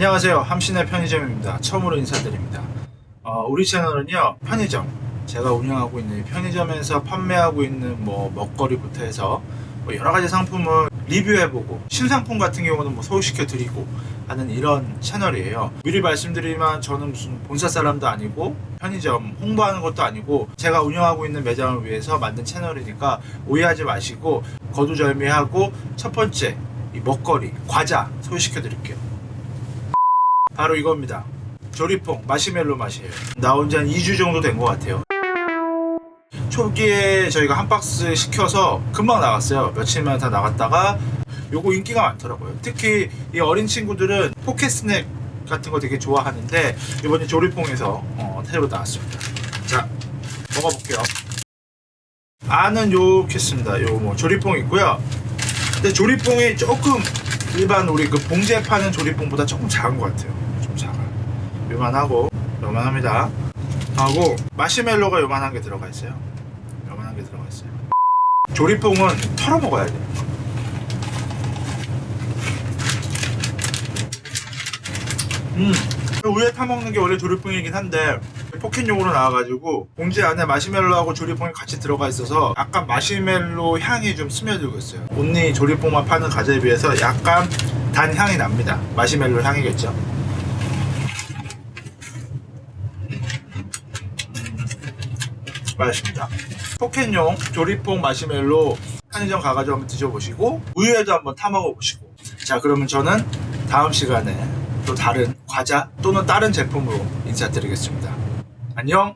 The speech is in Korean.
안녕하세요. 함신의 편의점입니다. 처음으로 인사드립니다. 어, 우리 채널은요, 편의점. 제가 운영하고 있는 이 편의점에서 판매하고 있는 뭐 먹거리부터 해서 뭐 여러 가지 상품을 리뷰해보고 신상품 같은 경우는 뭐 소개시켜 드리고 하는 이런 채널이에요. 미리 말씀드리면 저는 무슨 본사 사람도 아니고 편의점 홍보하는 것도 아니고 제가 운영하고 있는 매장을 위해서 만든 채널이니까 오해하지 마시고 거두절미하고 첫 번째 이 먹거리 과자 소개시켜 드릴게요. 바로 이겁니다. 조리퐁 마시멜로 맛이에요. 나온 지 한 2주 정도 된 것 같아요. 초기에 저희가 한 박스 시켜서 금방 나갔어요. 며칠만 다 나갔다가 요거 인기가 많더라고요. 특히 이 어린 친구들은 포켓 스낵 같은 거 되게 좋아하는데 이번에 조리퐁에서 어, 새로 나왔습니다. 자, 먹어볼게요. 안은 요렇게 습니다. 요 뭐 조리퐁 있고요. 근데 조리퐁이 조금 일반 우리 그 봉지에 파는 조리퐁보다 조금 작은 것 같아요. 요만하고 요만합니다. 하고 마시멜로가 요만한 게 들어가 있어요. 요만한 게 들어가 있어요. 조리퐁은 털어 먹어야 돼요. 음. 우유에 타 먹는 게 원래 조리퐁이긴 한데 포켓용으로 나와가지고 봉지 안에 마시멜로하고 조리퐁이 같이 들어가 있어서 약간 마시멜로 향이 좀 스며들고 있어요. 온리 조리퐁만 파는 과자에 비해서 약간 단 향이 납니다. 마시멜로 향이겠죠. 맛있습니다. 포켓용 조리퐁 마시멜로 편의점 가가지고 한번 드셔보시고 우유에도 한번 타 먹어보시고 자 그러면 저는 다음 시간에 또 다른 과자 또는 다른 제품으로 인사드리겠습니다. 안녕